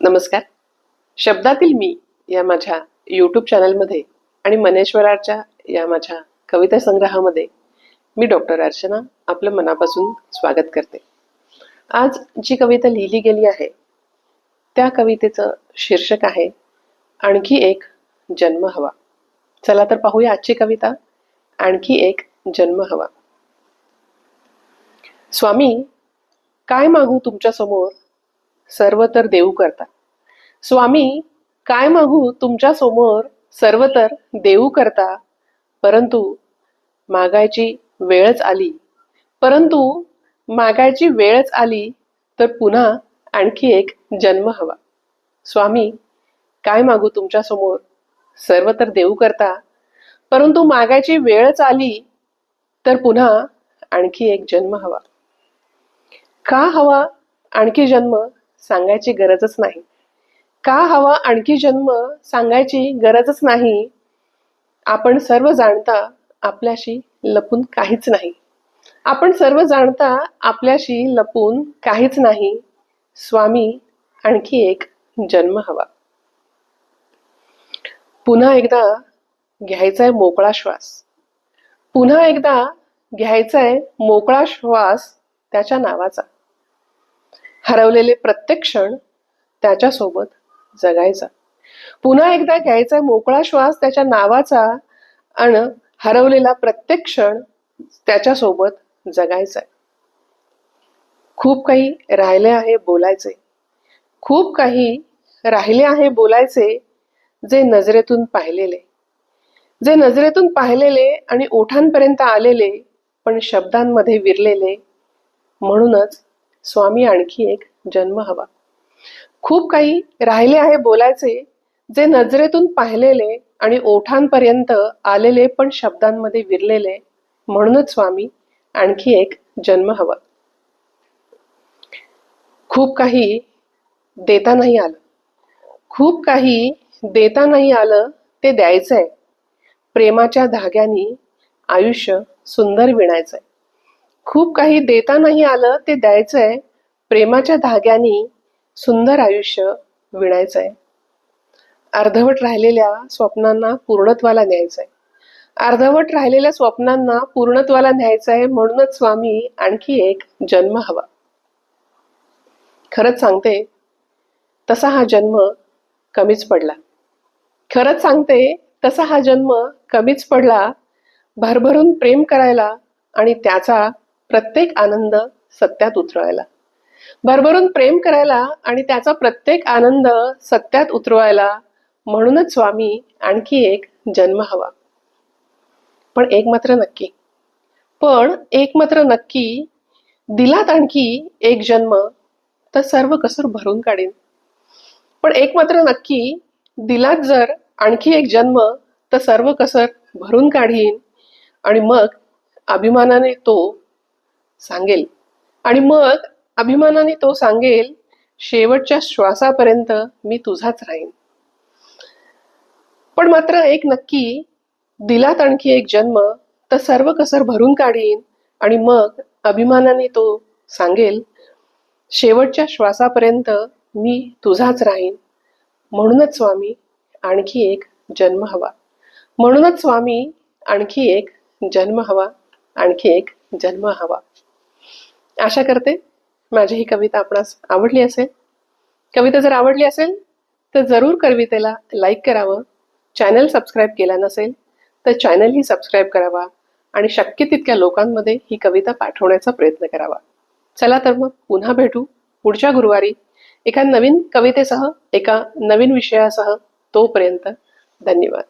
नमस्कार. शब्दातील मी या माझ्या यूट्यूब चॅनलमध्ये आणि मनेश्वराच्या या माझ्या कविता संग्रहामध्ये मी डॉक्टर अर्चना आपलं मनापासून स्वागत करते. आज जी कविता लिहिली गेली आहे त्या कवितेचं शीर्षक आहे आणखी एक जन्म हवा. चला तर पाहूया आजची कविता आणखी एक जन्म हवा. स्वामी काय मागू तुमच्यासमोर? सर्व तर देऊ करता. स्वामी काय मागू तुमच्यासमोर सर्व तर देऊ करता? परंतु मागायची वेळच आली. परंतु मागायची वेळच आली तर पुन्हा आणखी एक जन्म हवा. स्वामी काय मागू तुमच्यासमोर सर्व तर देऊ करता? परंतु मागायची वेळच आली तर पुन्हा आणखी एक जन्म हवा. का हवा आणखी जन्म? सांगायची गरजच नाही. का हवा आणखी जन्म सांगायची गरजच नाही. आपण सर्व जाणता आपल्याशी लपून काहीच नाही. आपण सर्व जाणता आपल्याशी लपून काहीच नाही. स्वामी आणखी एक जन्म हवा. पुन्हा एकदा घ्यायचाय मोकळा श्वास. पुन्हा एकदा घ्यायचाय मोकळा श्वास त्याच्या नावाचा. हरवलेले प्रत्येक क्षण त्याच्यासोबत जगायचा. पुन्हा एकदा घ्यायचा मोकळा श्वास त्याच्या नावाचा आणि हरवलेला प्रत्येक क्षण त्याच्यासोबत जगायचा. खूप काही राहिले आहे बोलायचे. खूप काही राहिले आहे बोलायचे जे नजरेतून पाहिलेले. जे नजरेतून पाहिलेले आणि ओठांपर्यंत आलेले पण शब्दांमध्ये विरलेले म्हणूनच स्वामी आणखी एक जन्म हवा. खूप काही राहिले आहे बोलायचे जे नजरेतून पाहिलेले आणि ओठांपर्यंत आलेले पण शब्दांमध्ये विरलेले. म्हणूनच स्वामी आणखी एक जन्म हवा. खूप काही देता नाही आलं. खूप काही देता नाही आलं ते द्यायचंय. प्रेमाच्या धाग्यानी आयुष्य सुंदर विणायचंय. खूप काही देता नाही आलं ते द्यायचंय. प्रेमाच्या धाग्यानी सुंदर आयुष्य विणायचं आहे अर्धवट राहिलेल्या स्वप्नांना पूर्णत्वाला न्यायचंय. अर्धवट राहिलेल्या स्वप्नांना पूर्णत्वाला न्यायचं आहे म्हणूनच स्वामी आणखी एक जन्म हवा. खरंच सांगते तसा हा जन्म कमीच पडला. खरंच सांगते तसा हा जन्म कमीच पडला. भरभरून प्रेम करायला आणि त्याचा प्रत्येक आनंद सत्यात उतरवायला. भरभरून प्रेम करायला आणि त्याचा प्रत्येक आनंद सत्यात उतरवायला म्हणूनच स्वामी आणखी एक जन्म हवा. पण एक मात्र नक्की. पण एक मात्र नक्की दिलात आणखी एक जन्म तर सर्व कसर भरून काढीन. पण एक मात्र नक्की दिलात जर आणखी एक जन्म तर सर्व कसर भरून काढीन आणि मग अभिमानाने तो सांगेल. आणि मग अभिमानाने तो सांगेल शेवटच्या श्वासापर्यंत मी तुझाच राहीन. पण मात्र एक नक्की दिलात आणखी एक जन्म तर सर्व कसर भरून काढीन. आणि मग अभिमानाने तो सांगेल शेवटच्या श्वासापर्यंत मी तुझाच राहीन. म्हणूनच स्वामी आणखी एक जन्म हवा. म्हणूनच स्वामी आणखी एक जन्म हवा आणखी एक जन्म हवा. आशा करते माझी ही कविता आपणास आवडली असेल. कविता जर आवडली असेल तर जरूर कवितेला लाईक करावं. चॅनल सबस्क्राईब केला नसेल तर चॅनलही सबस्क्राईब करावा आणि शक्य तितक्या लोकांमध्ये ही कविता पाठवण्याचा प्रयत्न करावा. चला तर मग पुन्हा भेटू पुढच्या गुरुवारी एका नवीन कवितेसह एका नवीन विषयासह तोपर्यंत धन्यवाद.